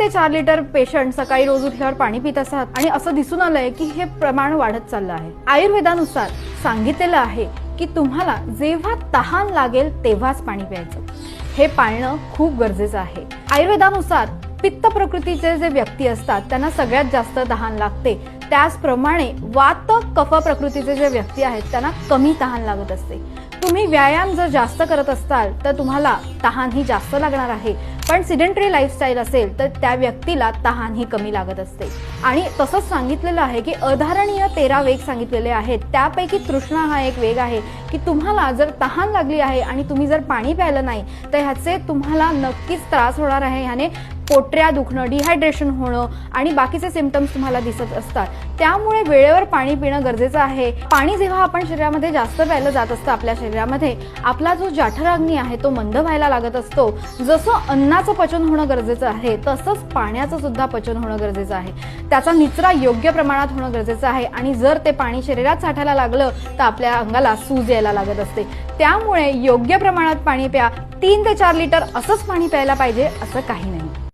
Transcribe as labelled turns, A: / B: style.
A: ते चार litre patient सकाळी रोज उठल्यावर पाणी पित असतात. आणि असं दिसून आलंय की हे प्रमाण वाढत चाललं आहे. आयुर्वेदानुसार सांगितलेलं आहे की तुम्हाला जेव्हा तहान लागेल तेव्हाच पाणी प्यायचं. हे पाळणं खूप गरजेचं आहे. आयुर्वेदानुसार पित्त प्रकृतीचे जे व्यक्ती असतात त्यांना सगळ्यात जास्त तहान लागते. त्याचप्रमाणे वात कफ प्रकृतीचे जे व्यक्ती आहेत त्यांना कमी तहान लागत असते. तुम्ही व्यायाम जर जास्त करत असाल तर तुम्हाला तहान ही जास्त लागणार आहे. पण सिडेंटरी लाईफस्टाईल असेल तर त्या व्यक्तीला तहान ही कमी लागत असते. आणि तसंच सांगितलेलं आहे की अधारणीय तेरा वेग सांगितलेले आहेत. त्यापैकी तृष्णा हा एक वेग आहे की तुम्हाला जर तहान लागली आहे आणि तुम्ही जर पाणी प्यायलं नाही तर ह्याचे तुम्हाला नक्कीच त्रास होणार आहे. ह्याने पोटऱ्या दुखणं डिहायड्रेशन होणं आणि बाकीचे सिमटम्स तुम्हाला दिसत असतात. त्यामुळे वेळेवर पाणी पिणं गरजेचं आहे. पाणी जेव्हा आपण शरीरामध्ये जास्त प्यायलं जात असतं आपल्या शरीरामध्ये आपला जो जाठराग्नी आहे तो मंद व्हायला लागत असतो. जसं अन्नाचं पचन होणं गरजेचं आहे तसंच पाण्याचं सुद्धा पचन होणं गरजेचं आहे. त्याचा निचरा योग्य प्रमाणात होणं गरजेचं आहे आणि जर ते पाणी शरीरात साठायला लागलं तर आपल्या अंगाला सूज यायला लागत असते. त्यामुळे योग्य प्रमाणात पाणी प्या. तीन ते चार लिटर असंच पाणी प्यायला पाहिजे असं काही नाही.